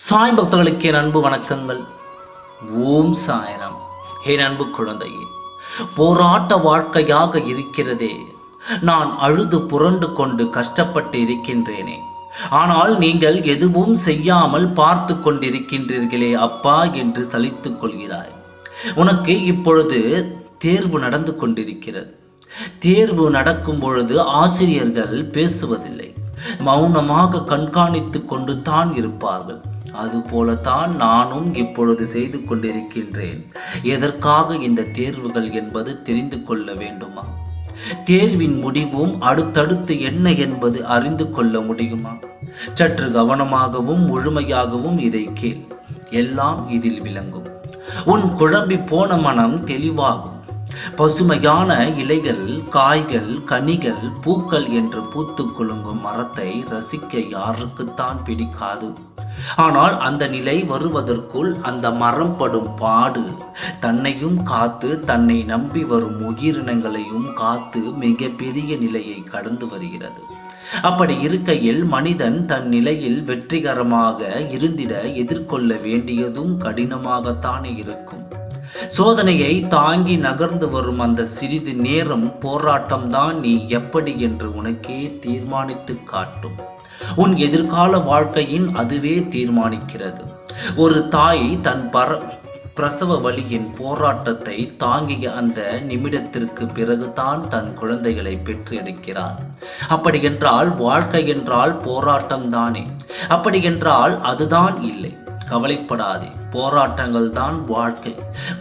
சாய் பக்தர்களுக்கு என் அன்பு வணக்கங்கள். ஓம் சாயனம் என் அன்பு குழந்தையே போராட்ட வாழ்க்கையாக இருக்கிறதே. நான் அழுது புரண்டு கொண்டு கஷ்டப்பட்டு இருக்கின்றேனே. ஆனால் நீங்கள் எதுவும் செய்யாமல் பார்த்து கொண்டிருக்கின்றீர்களே அப்பா என்று சலித்துக் கொள்கிறாய். உனக்கு இப்பொழுது தேர்வு நடந்து கொண்டிருக்கிறது. தேர்வு நடக்கும் பொழுது ஆசிரியர்கள் பேசுவதில்லை. மௌனமாக கண்காணித்து கொண்டு தான் இருப்பார்கள். அதுபோலத்தான் நானும் இப்பொழுது செய்து கொண்டிருக்கின்றேன். எதற்காக இந்த தேர்வுகள் என்பது தெரிந்து கொள்ள வேண்டுமா? தேர்வின் முடிவும் அடுத்தடுத்து என்ன என்பது அறிந்து கொள்ள முடியுமா? சற்று கவனமாகவும் முழுமையாகவும் இதை கேள். எல்லாம் இதில் விளங்கும். உன் குழம்பி போன மனம் தெளிவாகும். பசுமையான இலைகள் காய்கள் கனிகள் பூக்கள் என்று பூத்து குலுங்கும் மரத்தை ரசிக்க யாருக்குத்தான் பிடிக்காது. ஆனால் அந்த நிலை வருவதற்குள் அந்த மரம் படும் பாடு தன்னையும் காத்து தன்னை நம்பி வரும் உயிரினங்களையும் காத்து மிகப்பெரிய நிலையை கடந்து வருகிறது. அப்படி இருக்கையில் மனிதன் தன் நிலையில் வெற்றிகரமாக இருந்திட எதிர்கொள்ள வேண்டியதும் கடினமாகத்தானே இருக்கும். சோதனையை தாங்கி நகர்ந்து வரும் அந்த சிறிது நேரம் போராட்டம்தான் நீ எப்படி என்று உனக்கே தீர்மானித்து காட்டும். உன் எதிர்கால வாழ்க்கையின் அதுவே தீர்மானிக்கிறது. ஒரு தாய் தன் பர பிரசவ வழியின் போராட்டத்தை தாங்கிய அந்த நிமிடத்திற்கு பிறகுதான் தன் குழந்தைகளை பெற்று எடுக்கிறார் அப்படி என்றால் வாழ்க்கை என்றால் போராட்டம் தானே அப்படி என்றால் அதுதான் இல்லை. கவலைப்படாதே. போராட்டங்கள் தான் வாழ்க்கை.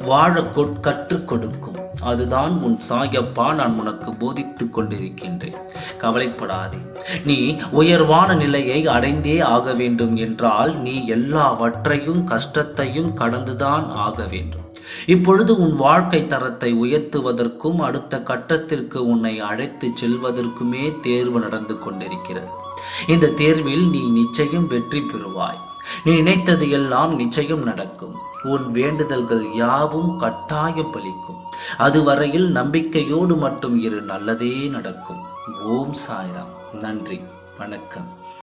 வாழ கற்றுக் கொடுக்கும். அதுதான் உன் சாயப்பா நான் உனக்கு போதித்து கொண்டிருக்கின்றேன். கவலைப்படாதே. நீ உயர்வான நிலையை அடைந்தே ஆக வேண்டும் என்றால் நீ எல்லாவற்றையும் கஷ்டத்தையும் கடந்துதான் ஆக வேண்டும். இப்பொழுது உன் வாழ்க்கை தரத்தை உயர்த்துவதற்கும் அடுத்த கட்டத்திற்கு உன்னை அழைத்து செல்வதற்குமே தேர்வு நடந்து கொண்டிருக்கிறது. இந்த தேர்வில் நீ நிச்சயம் வெற்றி பெறுவாய். நீ நினைத்தது எல்லாம் நிச்சயம் நடக்கும். உன் வேண்டுதல்கள் யாவும் கட்டாயம் பலிக்கும். அதுவரையில் நம்பிக்கையோடு மட்டும் இரு நல்லதே நடக்கும். ஓம் சாய்ராம். நன்றி. வணக்கம்.